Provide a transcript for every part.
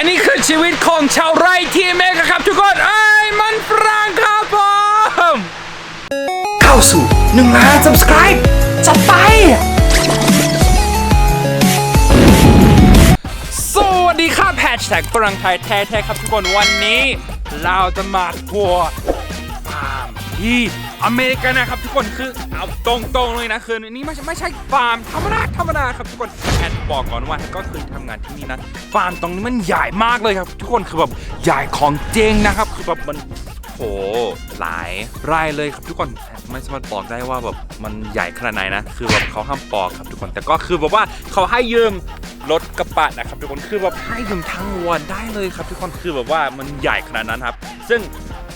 อันนี้คือชีวิตของชาวไร่ที่อเมริกาครับ ทุกคนเอ้ยมันฝรั่งครับผมเข้าสู่1ล้าน subscribe จัดไป สวัสดีครับแฮชแท็กฝรั่งไทยแท้ๆครับทุกคนวันนี้ เราจะมาทัวร์ฟาร์มที่ อเมริกานนะครับทุกคนคือเอาตรงๆเลยนะคือนี่ไม่ใช่ไม่ใช่ฟาร์มธรรมดาธรรมดาครับทุกคนแอดบอกก่อนว่าก็เคยทำงานที่นี่นะฟาร์มตรงนี้มันใหญ่มากเลยครับ ทุกคนคือแบบใหญ่ของเจงนะครับคือแบบมันโหหลายไร่เลยครับทุกคนไม่สามารถบอกได้ว่าแบบมันใหญ่ขนาดไหนนะคือแบบเขาห้ามบอกครับทุกคนแต่ก็คือแบบว่าเขาให้ยืมรถกระบะนะครับทุกคนคือแบบให้ยืมทั้งวันได้เลยครับ ทุกคนคือแบบว่ามันใหญ่ขนาดนั้นครับ ซึ่ง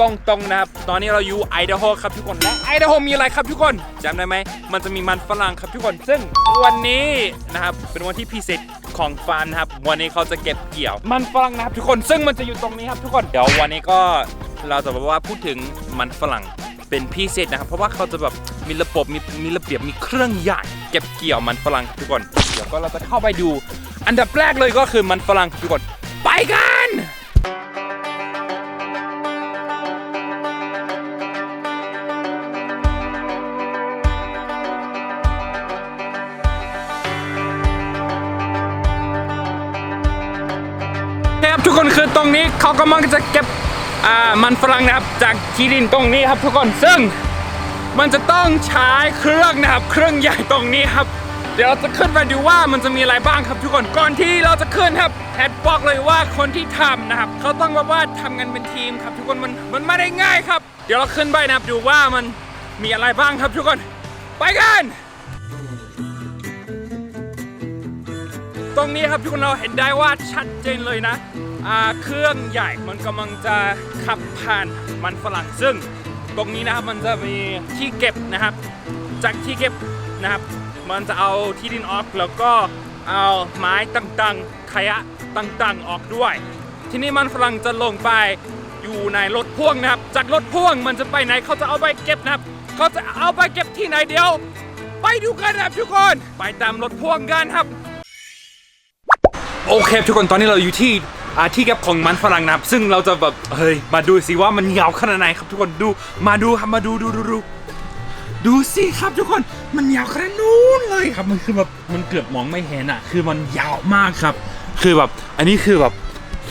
ตรงๆนะครับ ตอนนี้เราอยู่ไอเดโฮครับทุกคนและไอเดโฮมีอะไรครับทุกคนจำได้ไหม มันจะมีมันฝรั่งครับทุกคน ซึ่งวันนี้นะครับเป็นวันที่พิเศษของฟาร์มนะครับ วันนี้เขาจะเก็บเกี่ยว มันฝรั่งนะครับทุกคน ซึ่งมันจะอยู่ตรงนี้ครับทุกคน เดี๋ยววันนี้ก็เราจะแบบว่าพูดถึงมันฝรั่งเป็นพิเศษนะครับ เพราะว่าเขาจะแบบมีระบบมีมีระเบียบมีเครื่องใหญ่เก็บเกี่ยวมันฝรั่งครับทุกคน เดี๋ยวก็เราจะเข้าไปดู อันดับแรกเลยก็คือมันฝรั่งครับทุกคน ไปกัน ครันคือตรงนี้เขากำลังจะเก็บอ่ามันฝรั่งนะครับจากที่ดินตรงนี้ครับทุกคนซึ่งมันจะต้องใช้เครื่องนะครับ เครื่องใหญ่ตรงนี้ครับ เดี๋ยวเราจะขึ้นไปดูว่ามันจะมีอะไรบ้างครับทุกคนก่อนที่เราจะขึ้นครับแอดบอกเลยว่าคนที่ทำนะครับเขาต้องแบบว่าทำงานเป็นทีมครับ ทุกคนมันมันไม่ได้ง่ายครับ เดี๋ยวเราขึ้นไปนะครับดูว่ามันมีอะไรบ้างครับทุกคนไปกันตรงนี้ครับทุกคนเราเห็นได้ว่าชัดเจนเลยนะ เครื่องใหญ่มันกำลังจะขับผ่านมันฝรั่งซึ่ง ตรงนี้นะครับมันจะมีที่เก็บนะครับ จากที่เก็บนะครับ มันจะเอาที่ดินออกแล้วก็เอาไม้ต่างๆขยะต่างๆออกด้วย ที่นี้มันฝรั่งจะลงไปอยู่ในรถพ่วงนะครับ จากรถพ่วงมันจะไปไหนเขาจะเอาไปเก็บนะครับเขาจะเอาไปเก็บที่ไหนเดียว ไปดูกันนะครับทุกคนไปตามรถพ่วงกันครับ โอเคทุกคนตอนนี้เราอยู่ที่ อาที่เก็บของมันฝรั่งนะครับ ซึ่งเราจะแบบเฮ้ยมาดูสิว่ามันยาวขนาดไหนครับทุกคนดูมาดูครับมาดูดูดูดูดูสิครับทุกคนมันยาวขนาดนู้นเลยครับมันคือแบบมันเกือบมองไม่เห็นอะ คือมันยาวมากครับ คือแบบอันนี้คือแบบ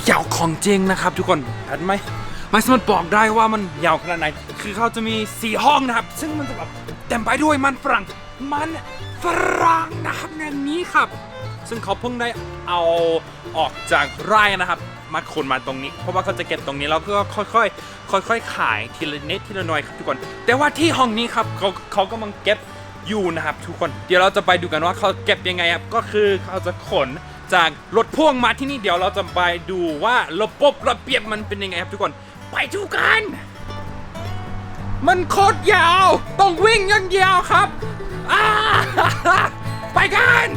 ยาวของจริงนะครับ ทุกคนเห็นไหมไม่สามารถบอกได้ว่ามันยาวขนาดไหน คือเขาจะมีสี่ห้องนะครับ ซึ่งมันจะแบบเต็มไปด้วยมันฝรั่งมันฝรั่งนะครับอย่างนี้ครับ ซึ่งเขาเพิ่งได้เอาออกจากไร่นะครับ มาขนมาตรงนี้ เพราะว่าเขาจะเก็บตรงนี้แล้วก็ค่อยๆค่อยๆขายทีละนิดทีละน่อยครับทุกคน แต่ว่าที่ห้องนี้ครับเขาเขากำลังเก็บอยู่นะครับ ทุกคนเดี๋ยวเราจะไปดูกันว่าเขาเก็บยังไงครับก็คือเขาจะขนจากรถพ่วงมาที่นี่เดี๋ยวเราจะไปดูว่าระบบระเบียบมันเป็นยังไงครับทุกคนไปดูกัน มันโคตรยาว ต้องวิ่งอยังยาวครับอ้าไปกัน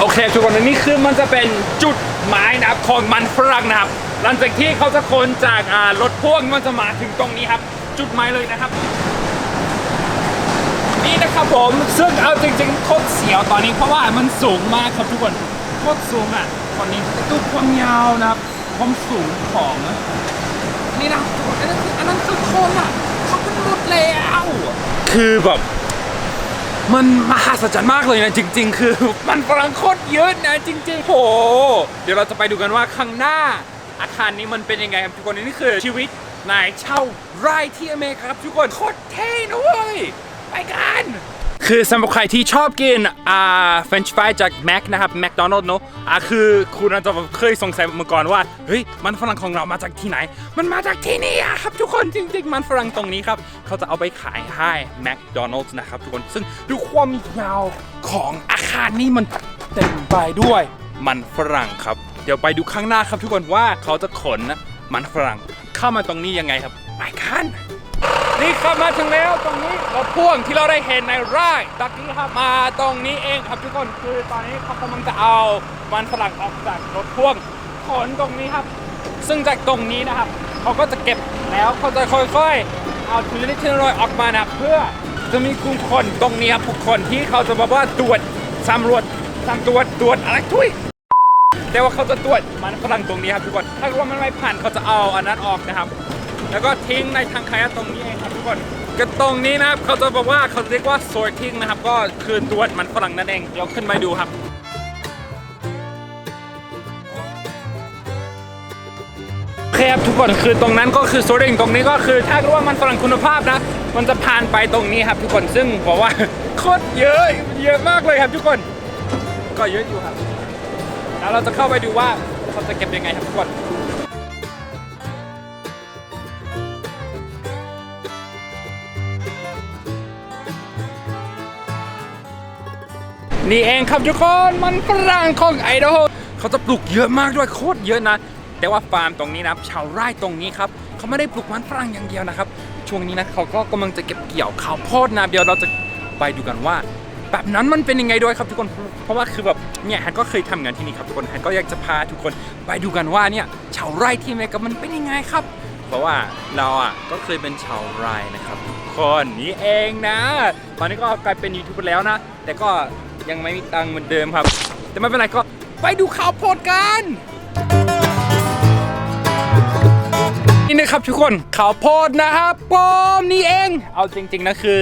โอเคทุกคนอันนี้คือมันจะเป็นจุดหมายนะครับของมันฝรั่งนะครับ หลังจากที่เขาจะขนจากรถพ่วงมันจะมาถึงตรงนี้ครับ จุดหมายเลยนะครับ นี่นะครับผมซึ่งเอาจริงๆโคตรเสียวตอนนี้เพราะว่ามันสูงมากครับทุกคนโคตรสูงอะตอนนี้ดูความยาวนะครับความสูงของนี่นะทุกคนอันนั้นคืออันนั้นคือโคนอะเขาเป็นหมดแล้วคือแบบ มันมหัศจรรย์มากเลยนะจริง ๆ คือ มันฝรั่งโคตรเยอะนะจริงๆโหเดี๋ยวเราจะไปดูกันว่าข้างหน้าอาคารนี้มันเป็นยังไงครับทุกคนนี่คือชีวิตนายเช่าไร่ที่อเมริกาครับทุกคนโคตรเท่นะเว้ยไปกัน คือสำหรับใครที่ชอบกินอ่าเฟรนช์ฟรายจากแม็กนะครับแมคโดนัลด์เนอะอ่าคือคุณอาจจะเคยสงสัยมาก่อนว่าเฮ้ยมันฝรั่งของเรามาจากที่ไหน มันมาจากที่นี่ครับทุกคนจริงๆ มันฝรั่งตรงนี้ครับ เขาจะเอาไปขายให้แมคโดนัลด์นะครับทุกคนซึ่งดูความยาวของอาคารนี้มันเต็มไปด้วยมันฝรั่งครับ เดี๋ยวไปดูข้างหน้าครับทุกคนว่าเขาจะขนมันฝรั่งเข้ามาตรงนี้ยังไงครับไปกัน นี่ครับมาถึงแล้วตรงนี้รถพ่วงที่เราได้เห็นในไร่ตะกี้ครับมาตรงนี้เองครับทุกคนคือตอนนี้เขากำลังจะเอามันฝรั่งออกจากรถพ่วงขนตรงนี้ครับ ซึ่งจากตรงนี้นะครับเขาก็จะเก็บแล้วเขาจะค่อยๆ เอาทีละนิดทีละหน่อยออกมานะเพื่อจะมีกลุ่มคนตรงนี้ครับทุกคนที่เขาจะแบบว่าตรวจสำรวจสำรวจตรวจอะไรทุยแต่ว่าเขาจะตรวจมันฝรั่งตรงนี้ครับทุกคนถ้าว่ามันไม่ผ่านเขาจะเอาอันนั้นออกนะครับ แล้วก็ทิ้งในทางขยะตรงนี้เองครับทุกคนก็ตรงนี้นะครับเขาจะบอกว่าเขาเรียกว่า sorting นะครับ ก็คือตรวจมันฝรั่งนั่นเองเดี๋ยวขึ้นมาดูครับโอเคครับทุกคนคือตรงนั้นก็คือ sorting ตรงนี้ก็คือถ้ารู้ว่ามันฝรั่งคุณภาพนะ มันจะผ่านไปตรงนี้ครับทุกคนซึ่งบอกว่าโคตรเยอะเยอะมากเลยครับทุกคน ก็เยอะอยู่ครับแล้วเราจะเข้าไปดูว่าเขาจะเก็บยังไงครับทุกคน นี่เองครับทุกคนมันฝรั่งของไอโดเขาจะปลูกเยอะมากด้วยโคตรเยอะนะ แต่ว่าฟาร์มตรงนี้นะชาวไร่ตรงนี้ครับเขาไม่ได้ปลูกมันฝรั่งอย่างเดียวนะครับ ช่วงนี้นะเขาก็กำลังจะเก็บเกี่ยวข้าวโพดนะเดี๋ยวเราจะไปดูกันว่า แบบนั้นมันเป็นยังไงด้วยครับทุกคนเพราะว่าคือแบบเนี่ยแฮนก็เคยทำงานที่นี่ครับทุกคนแฮนก็อยากจะพาทุกคนไปดูกันว่าเนี่ยชาวไร่ที่เมกามันเป็นยังไงครับ เพราะว่าเราอะก็เคยเป็นชาวไร่นะครับทุกคนนี่เองนะ ตอนนี้ก็กลายเป็นยูทูบเบอร์แล้วนะ แต่ก็ ยังไม่มีตังค์เหมือนเดิมครับ แต่ไม่เป็นไรก็ไปดูข่าวโพดกัน นี่นะครับทุกคนข้าวโพดนะครับปอมนี่เอง เอาจริง ๆนะคือ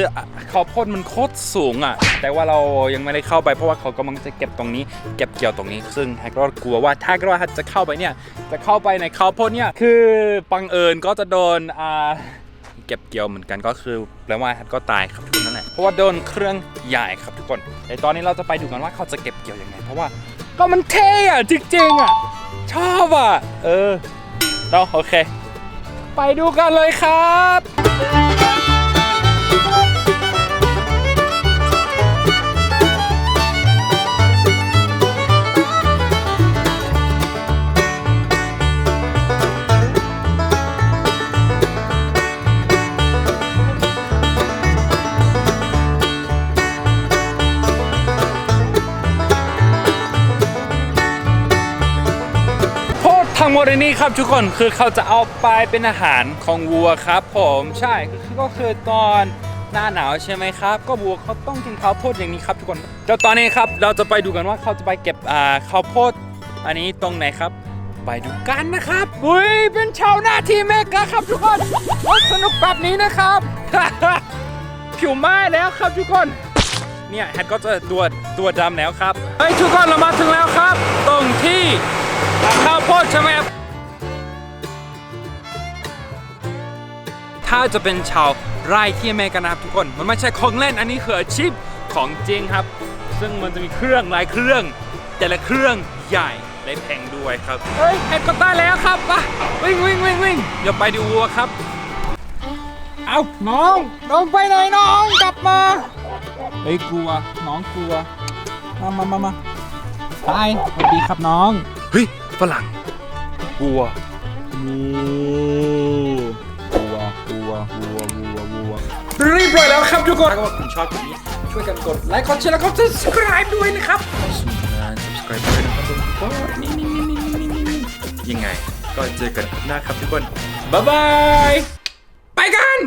ข้าวโพดมันโคตรสูงอะ แต่ว่าเรายังไม่ได้เข้าไปเพราะว่าเขากำลังจะเก็บตรงนี้ เก็บเกี่ยวตรงนี้ ซึ่งแฮกก็กลัวว่าถ้าเกิดจะเข้าไปเนี่ย จะเข้าไปในข้าวโพดเนี่ยคือบังเอิญก็จะโดนอ่าเก็บเกี่ยวเหมือนกันก็คือแปลว่าแฮกก็ตายครับทุกคน ราะว่าโดนเครื่องใหญ่ครับทุกคนแต่ตอนนี้เราจะไปดูกันว่าเขาจะเก็บเกี่ยวยังไง เพราะว่าก็มันเท่อะจริงๆอะชอบอะเออเราโอเค ไปดูกันเลยครับ มดในนี้ครับทุกคนคือเขาจะเอาไปเป็นอาหารของวัวครับ ผมใช่ก็คือตอนหน้าหนาวใช่ไหมครับ ก็วัวเขาต้องกินข้าวโพดอย่างนี้ครับทุกคนเดี๋ยวตอนนี้ครับเราจะไปดูกันว่าเขาจะไปเก็บอ่าข้าวโพดอันนี้ตรงไหนครับ ไปดูกันนะครับอุ้ยเป็นชาวหน้าที่เมกาครับทุกคนสนุกแบบนี้นะครับผิวไหม้แล้วครับทุกคนเนี่ยแฮทก็จะตัวตัวดำแล้วครับเฮ้ยทุกคนเรามาถึงแล้วครับ ตรงที่ ข้าวโพดใช่ไหมครับ ถ้าจะเป็นชาวไร่ที่อเมริกันนะครับทุกคน มันไม่ใช่ของเล่นอันนี้คืออาชีพของจริงครับ ซึ่งมันจะมีเครื่องหลายเครื่อง แต่ละเครื่องใหญ่และแพงด้วยครับเฮ้ยแฮทก็ได้แล้วครับอะวิ่งวิ่งวิ่งวิ่งเดี๋ยวไปดูวัวครับ เอาน้องน้องไปไหนน้องกลับมาเฮ้ยกลัวน้องกลัว มามามามาไปสวัสดีครับน้อง เฮ้ยฝรั่งกลัวงูกลัวกลัวกลัวกลัวกลัวรีบเลยแล้วครับทุกคนถ้าว่าคุณชอบคลิปนี้ช่วยกันกดไลค์กดแชร์แล้วก็ subscribe ด้วยนะครับสุ่มงาน subscribe ด้วยนะครับทุกคนนี่นี่นี่นี่นี่นี่ยังไง ก็เจอกันหน้าครับทุกคน บ๊ายบาย ไปกัน